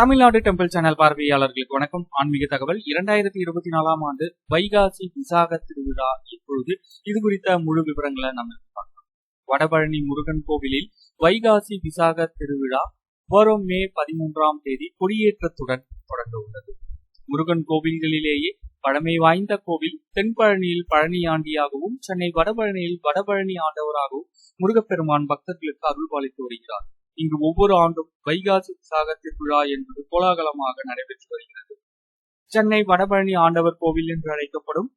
Tamil Nadu temple channel பார்வையாளர்களுக்கு வணக்கம். ஆன்மீக தகவல். இரண்டாயிரத்தி இருபத்தி நாலாம் ஆண்டு வைகாசி விசாக திருவிழா இப்பொழுது இது குறித்த முழு விவரங்களை நம்ம பார்க்கலாம். வடபழனி முருகன் கோவிலில் வைகாசி விசாக திருவிழா வரும் மே பதிமூன்றாம் தேதி கொடியேற்றத்துடன் தொடங்க உள்ளது. முருகன் கோவில்களிலேயே பழமை வாய்ந்த கோவில் தென்பழனியில் பழனி ஆண்டியாகவும் சென்னை வடபழனியில் வடபழனி ஆண்டவராகவும் முருகப்பெருமான் பக்தர்களுக்கு அருள்பாலித்து வருகிறார். இங்கு ஒவ்வொரு ஆண்டும் வைகாசி விசாக திருவிழா என்பது கோலாகலமாக நடைபெற்று வருகிறது. சென்னை வடபழனி ஆண்டவர் கோவில் என்று அழைக்கப்படும்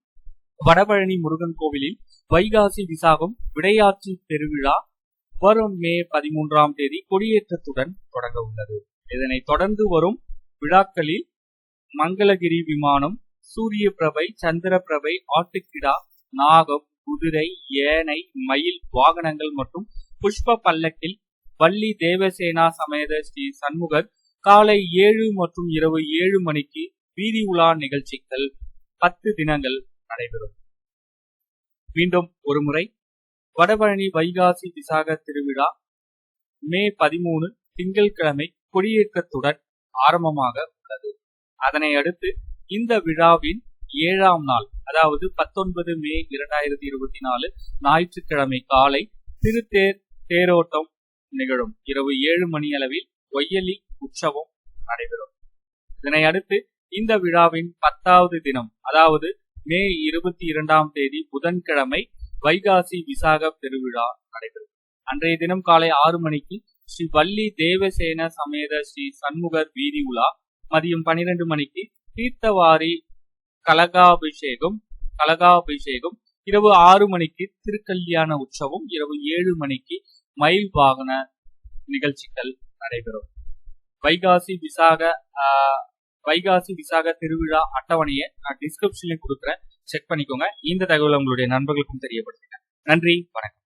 வடபழனி முருகன் கோவிலில் வைகாசி விசாகம் விடையாற்றி பெருவிழா வரும் மே பதிமூன்றாம் தேதி கொடியேற்றத்துடன் தொடங்க உள்ளது. இதனைத் தொடர்ந்து வரும் விழாக்களில் மங்களகிரி விமானம் சூரிய பிரபை சந்திர பிரபை ஆட்டுக்கிடா நாகம் குதிரை ஏனை மயில் வாகனங்கள் மற்றும் புஷ்ப பல்லக்கில் வள்ளி தேவசேனா சமேத ஸ்ரீ சண்முகர் காலை ஏழு மற்றும் இரவு ஏழு மணிக்கு வீதி உலா நிகழ்ச்சிகள் பத்து தினங்கள் நடைபெறும். மீண்டும் ஒருமுறை வடபழனி வைகாசி விசாக திருவிழா மே பதிமூணு திங்கட்கிழமை கொடியேற்றத்துடன் ஆரம்பமாக உள்ளது. அதனை அடுத்து இந்த விழாவின் ஏழாம் நாள் அதாவது பத்தொன்பது மே இரண்டாயிரத்தி இருபத்தி நாலு ஞாயிற்றுக்கிழமை காலை திருத்தேர் தேரோட்டம் நிகழும். இரவு ஏழு மணி அளவில் ஒய்யலி உற்சவம் நடைபெறும். இதனை அடுத்து இந்த விழாவின் பத்தாவது தினம் அதாவது மே இருபத்தி இரண்டாம் தேதி புதன்கிழமை வைகாசி விசாக பெருவிழா நடைபெறும். அன்றைய தினம் காலை ஆறு மணிக்கு ஸ்ரீ வள்ளி தேவசேன சமேத ஸ்ரீ சண்முகர் வீதி உலா மதியம் பனிரெண்டு மணிக்கு தீர்த்தவாரி கலகாபிஷேகம் கலகாபிஷேகம் இரவு ஆறு மணிக்கு திருக்கல்யாண உற்சவம் இரவு ஏழு மணிக்கு மயில் வாகன நிகழ்ச்சிகள் நடைபெறும். வைகாசி விசாக வைகாசி விசாக திருவிழா அட்டவணையை நான் டிஸ்கிரிப்ஷன்ல கொடுக்குறேன். செக் பண்ணிக்கோங்க. இந்த தகவல் உங்களுடைய நண்பர்களுக்கும் தெரியப்படுத்துங்க. நன்றி. வணக்கம்.